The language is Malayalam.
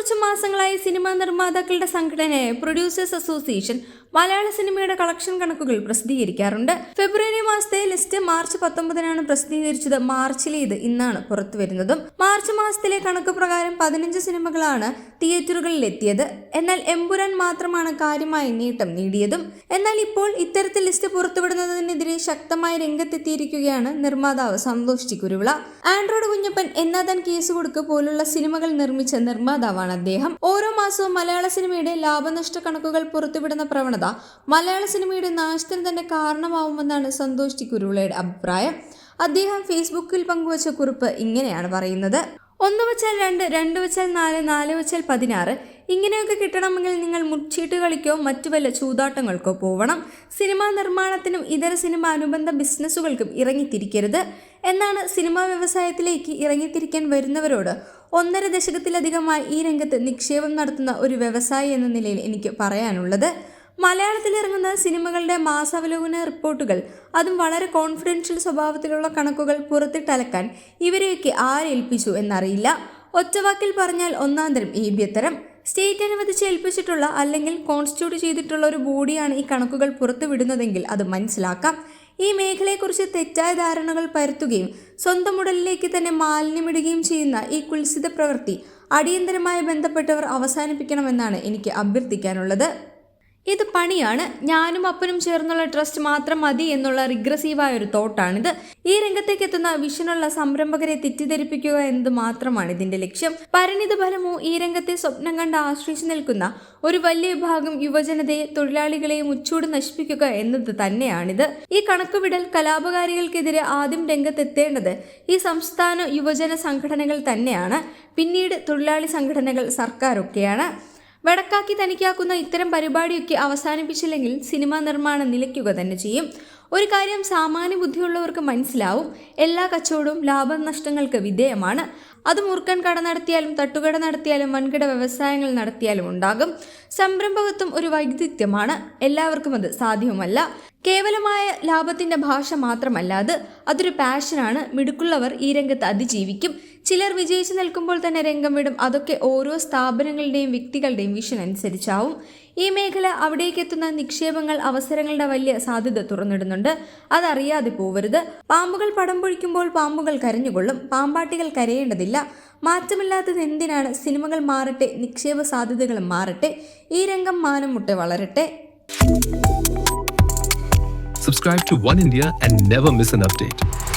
കുറച്ച് മാസങ്ങളായി സിനിമാ നിർമ്മാതാക്കളുടെ സംഘടനയായ പ്രൊഡ്യൂസേഴ്സ് അസോസിയേഷൻ മലയാള സിനിമയുടെ കളക്ഷൻ കണക്കുകൾ പ്രസിദ്ധീകരിക്കാറുണ്ട്. ഫെബ്രുവരി മാസത്തെ ലിസ്റ്റ് മാർച്ച് പത്തൊമ്പതിനാണ് പ്രസിദ്ധീകരിച്ചത്. മാർച്ചിലെ ഇത് ഇന്നാണ് പുറത്തു വരുന്നതും. മാർച്ച് മാസത്തിലെ കണക്ക് പ്രകാരം പതിനഞ്ച് സിനിമകളാണ് തിയേറ്ററുകളിൽ എത്തിയത് എന്നാൽ എമ്പുരാൻ മാത്രമാണ് കാര്യമായി നേട്ടം നേടിയതും. എന്നാൽ ഇപ്പോൾ ഇത്തരത്തിൽ ലിസ്റ്റ് പുറത്തുവിടുന്നതിനെതിരെ ശക്തമായി രംഗത്തെത്തിയിരിക്കുകയാണ് നിർമ്മാതാവ് സന്തോഷ് ചിക്കുരുവിള. കുരുവിള ആൻഡ്രോയിഡ് കുഞ്ഞപ്പൻ എന്നാതാൻ കേസ് കൊടുക്ക് പോലുള്ള സിനിമകൾ നിർമ്മിച്ച നിർമ്മാതാവാണ് അദ്ദേഹം. ഓരോ മാസവും മലയാള സിനിമയുടെ ലാഭനഷ്ട കണക്കുകൾ പുറത്തുവിടുന്ന പ്രവണത മലയാള സിനിമയുടെ നാശത്തിന് തന്നെ കാരണമാവുമെന്നാണ് സന്തോഷ് ടി അഭിപ്രായം. അദ്ദേഹം ഫേസ്ബുക്കിൽ പങ്കുവച്ച കുറിപ്പ് ഇങ്ങനെയാണ് പറയുന്നത്. ഒന്ന് വെച്ചാൽ രണ്ട് രണ്ട് വെച്ചാൽ നാല് നാല് വെച്ചാൽ പതിനാറ്. ഇങ്ങനെയൊക്കെ കിട്ടണമെങ്കിൽ നിങ്ങൾ മുച്ചീട്ട് കളിക്കോ മറ്റു വല്ല ചൂതാട്ടങ്ങൾക്കോ പോവണം. സിനിമാ നിർമ്മാണത്തിനും ഇതര സിനിമ അനുബന്ധ ബിസിനസ്സുകൾക്കും ഇറങ്ങിത്തിരിക്കരുത്. എന്നാണ് സിനിമാ വ്യവസായത്തിലേക്ക് ഇറങ്ങിത്തിരിക്കാൻ വരുന്നവരോട് ഒന്നര ദശകത്തിലധികമായി ഈ രംഗത്ത് നിക്ഷേപം നടത്തുന്ന ഒരു വ്യവസായി എന്ന നിലയിൽ എനിക്ക് പറയാനുള്ളത്. മലയാളത്തിൽ ഇറങ്ങുന്ന സിനിമകളുടെ മാസാവലോകന റിപ്പോർട്ടുകൾ അതും വളരെ കോൺഫിഡൻഷ്യൽ സ്വഭാവത്തിലുള്ള കണക്കുകൾ പുറത്തിട്ടലക്കാൻ ഇവരെയൊക്കെ ആരേൽപ്പിച്ചു എന്നറിയില്ല. ഒറ്റവാക്കിൽ പറഞ്ഞാൽ ഒന്നാന്തരം ഏബ്യത്തരം സ്റ്റേറ്റ് അനുവദിച്ച് ഏൽപ്പിച്ചിട്ടുള്ള അല്ലെങ്കിൽ കോൺസ്റ്റിറ്റ്യൂട്ട് ചെയ്തിട്ടുള്ള ഒരു ബോഡിയാണ് ഈ കണക്കുകൾ പുറത്തുവിടുന്നതെങ്കിൽ അത് മനസ്സിലാക്കാം. ഈ മേഖലയെക്കുറിച്ച് തെറ്റായ ധാരണകൾ പരത്തുകയും സ്വന്തം ഉടലിലേക്ക് തന്നെ മാലിന്യമിടുകയും ചെയ്യുന്ന ഈ കുൽസിത പ്രവൃത്തി അടിയന്തരമായി ബന്ധപ്പെട്ടവർ അവസാനിപ്പിക്കണമെന്നാണ് എനിക്ക് അഭ്യർത്ഥിക്കാനുള്ളത്. ഇത് പണിയാണ്. ഞാനും അപ്പനും ചേർന്നുള്ള ട്രസ്റ്റ് മാത്രം മതി എന്നുള്ള റിഗ്രസീവായ ഒരു തോട്ടാണിത്. ഈ രംഗത്തേക്ക് എത്തുന്ന വിഷനുള്ള സംരംഭകരെ തെറ്റിദ്ധരിപ്പിക്കുക എന്നത് മാത്രമാണ് ഇതിന്റെ ലക്ഷ്യം. പരിണിത ഫലമോ ഈ രംഗത്തെ സ്വപ്നം കണ്ട് ആശ്രയിച്ചു നിൽക്കുന്ന ഒരു വലിയ വിഭാഗം യുവജനതയെ തൊഴിലാളികളെയും ഉച്ചൂട് നശിപ്പിക്കുക എന്നത് തന്നെയാണിത്. ഈ കണക്കുവിടൽ കലാപകാരികൾക്കെതിരെ ആദ്യം രംഗത്തെത്തേണ്ടത് ഈ സംസ്ഥാന യുവജന സംഘടനകൾ തന്നെയാണ്. പിന്നീട് തൊഴിലാളി സംഘടനകൾ സർക്കാരൊക്കെയാണ്. വടക്കാക്കി തനിക്കാക്കുന്ന ഇത്തരം പരിപാടിയൊക്കെ അവസാനിപ്പിച്ചില്ലെങ്കിൽ സിനിമാ നിർമ്മാണം നിലയ്ക്കുക തന്നെ ചെയ്യും. ഒരു കാര്യം സാമാന്യ ബുദ്ധിയുള്ളവർക്ക് മനസ്സിലാവും. എല്ലാ കച്ചവടവും ലാഭനഷ്ടങ്ങൾക്ക് വിധേയമാണ്. അത് മുറുക്കൻ കട നടത്തിയാലും തട്ടുകട നടത്തിയാലും വൻകിട വ്യവസായങ്ങൾ നടത്തിയാലും ഉണ്ടാകും. സംരംഭകത്വം ഒരു വൈദഗ്ധ്യമാണ്. എല്ലാവർക്കും അത് സാധ്യവുമല്ല കേവലമായ ലാഭത്തിന്റെ ഭാഷ മാത്രമല്ല അത് അതൊരു പാഷനാണ് മിടുക്കുള്ളവർ ഈ രംഗത്ത് അതിജീവിക്കും. ചിലർ വിജയിച്ചു നിൽക്കുമ്പോൾ തന്നെ രംഗം വിടും. അതൊക്കെ ഓരോ സ്ഥാപനങ്ങളുടെയും വ്യക്തികളുടെയും വിഷൻ അനുസരിച്ചാവും. ഈ മേഖല അവിടേക്ക് എത്തുന്ന നിക്ഷേപങ്ങൾ അവസരങ്ങളുടെ വലിയ സാധ്യത തുറന്നിടുന്നുണ്ട്. അതറിയാതെ പോവരുത്. പാമ്പുകൾ പടം പൊഴിക്കുമ്പോൾ പാമ്പുകൾ കരഞ്ഞുകൊള്ളും. പാമ്പാട്ടികൾ കരയേണ്ടതില്ല. മാറ്റമില്ലാത്തത് എന്തിനാണ്? സിനിമകൾ മാറട്ടെ നിക്ഷേപ സാധ്യതകൾ മാറട്ടെ. ഈ രംഗം മാനം മുട്ടെ വളരട്ടെ. Subscribe to One India and never miss an update.